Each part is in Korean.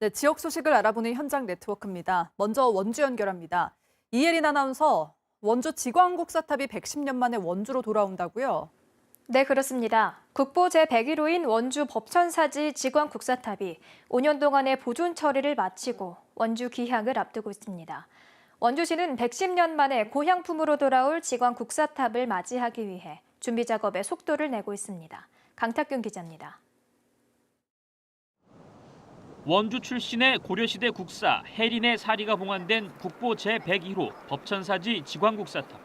네, 지역 소식을 알아보는 현장 네트워크입니다. 먼저 원주 연결합니다. 이예린 아나운서, 원주 지광국 사탑이 110년 만에 원주로 돌아온다고요? 네, 그렇습니다. 국보 제101호인 원주 법천사지 지광 국사탑이 5년 동안의 보존 처리를 마치고 원주 귀향을 앞두고 있습니다. 원주시는 110년 만에 고향품으로 돌아올 지광 국사탑을 맞이하기 위해 준비 작업에 속도를 내고 있습니다. 강탁균 기자입니다. 원주 출신의 고려시대 국사 해린의 사리가 봉안된 국보 제101호 법천사지 지광국사탑.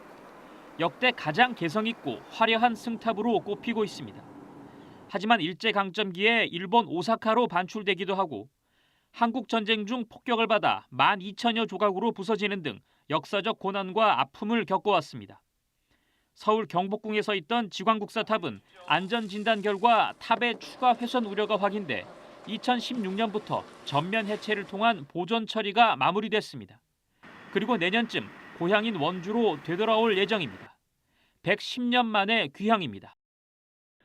역대 가장 개성 있고 화려한 승탑으로 꼽히고 있습니다. 하지만 일제 강점기에 일본 오사카로 반출되기도 하고 한국 전쟁 중 폭격을 받아 12,000여 조각으로 부서지는 등 역사적 고난과 아픔을 겪어왔습니다. 서울 경복궁에 서 있던 지광국사탑은 안전 진단 결과 탑의 추가 훼손 우려가 확인돼 2016년부터 전면 해체를 통한 보존 처리가 마무리됐습니다. 그리고 내년쯤 고향인 원주로 되돌아올 예정입니다. 110년 만의 귀향입니다.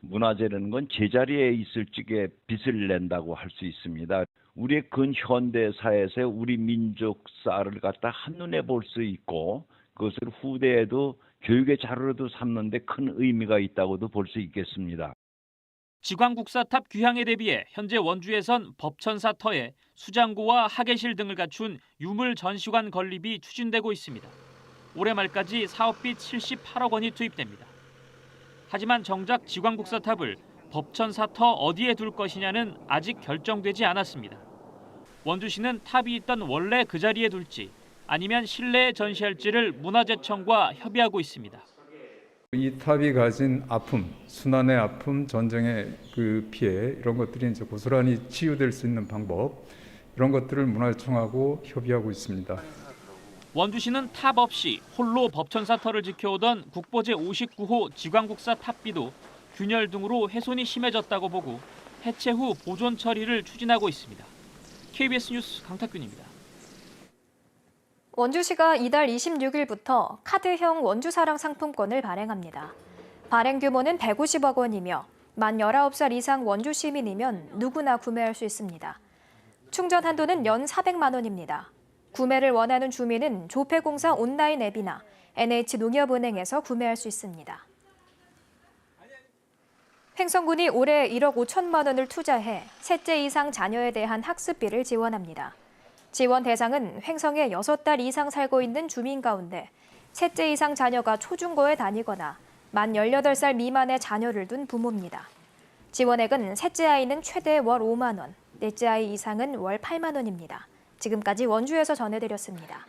문화재라는 건 제자리에 있을 적에 빛을 낸다고 할 수 있습니다. 우리의 근현대사에서 우리 민족사를 갖다 한눈에 볼 수 있고 그것을 후대에도 교육의 자료로도 삼는데 큰 의미가 있다고도 볼 수 있겠습니다. 지광국사 탑 귀향에 대비해 현재 원주에선 법천사터에 수장고와 하계실 등을 갖춘 유물 전시관 건립이 추진되고 있습니다. 올해 말까지 사업비 78억 원이 투입됩니다. 하지만 정작 지광국사 탑을 법천사터 어디에 둘 것이냐는 아직 결정되지 않았습니다. 원주시는 탑이 있던 원래 그 자리에 둘지 아니면 실내에 전시할지를 문화재청과 협의하고 있습니다. 이 탑이 가진 아픔, 순환의 아픔, 전쟁의 그 피해 이런 것들이 이제 고스란히 치유될 수 있는 방법 이런 것들을 문화청하고 협의하고 있습니다. 원주시는 탑 없이 홀로 법천사터를 지켜오던 국보제 59호 지광국사 탑비도 균열 등으로 훼손이 심해졌다고 보고 해체 후 보존 처리를 추진하고 있습니다. KBS 뉴스 강탁균입니다. 원주시가 이달 26일부터 카드형 원주사랑 상품권을 발행합니다. 발행 규모는 150억 원이며 만 19살 이상 원주 시민이면 누구나 구매할 수 있습니다. 충전 한도는 연 400만 원입니다. 구매를 원하는 주민은 조폐공사 온라인 앱이나 NH농협은행에서 구매할 수 있습니다. 횡성군이 올해 1억 5천만 원을 투자해 셋째 이상 자녀에 대한 학습비를 지원합니다. 지원 대상은 횡성에 6달 이상 살고 있는 주민 가운데 셋째 이상 자녀가 초중고에 다니거나 만 18살 미만의 자녀를 둔 부모입니다. 지원액은 셋째 아이는 최대 월 5만 원, 넷째 아이 이상은 월 8만 원입니다. 지금까지 원주에서 전해드렸습니다.